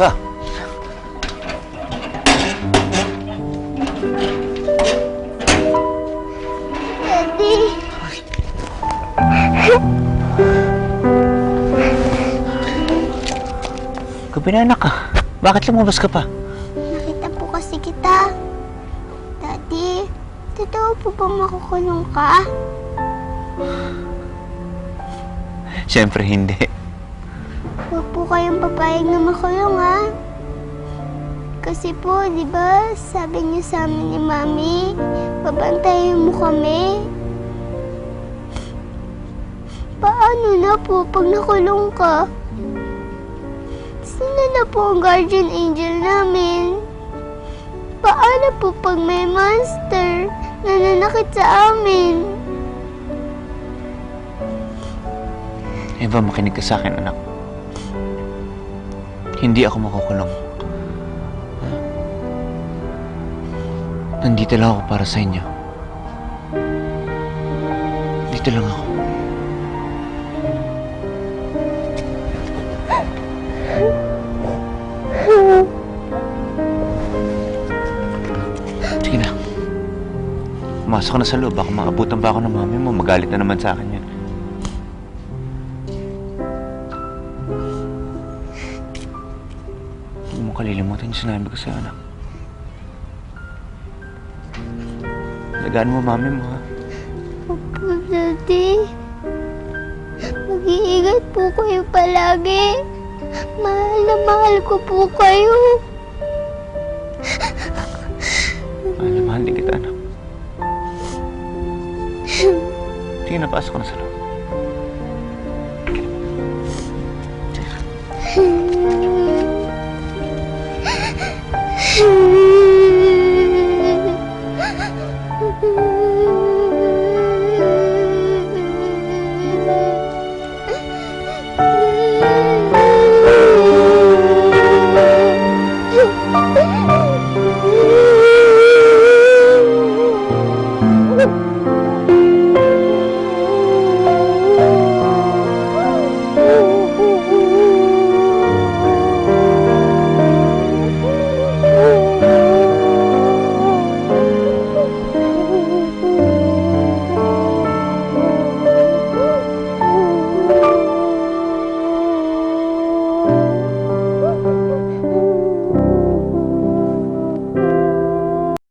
Eva. Daddy? Kapinanak ka. Bakit lumabas ka pa? Nakita po kasi kita. Daddy, totoo po ba makukulong ka? Siyempre hindi. Huwag po kayong papayag na makulong, ha? Kasi po, di ba, sabi niyo sa amin ni Mami, babantayan mo kami. Paano na po pag nakulong ka? Sino na po ang guardian angel namin? Paano po pag may monster na nanakit sa amin? Eva, makinig ka sa akin, anak. Hindi ako makukulong. Nandito lang ako para sa inyo. Dito lang ako. Sige na. Pumasok ka na sa loob. Baka maabutan pa ako ng mami mo. Magalit na naman sa akin yan. Kalilimutan yung sinabi ko sa'yo, anak. Lagaan mo mami mo, ha? Opo, Daddy. Mag-iingat po kayo palagi. Mahal na mahal ko po kayo. Mahal na mahal din kita, anak. Sige na, pasok ka na sa loob.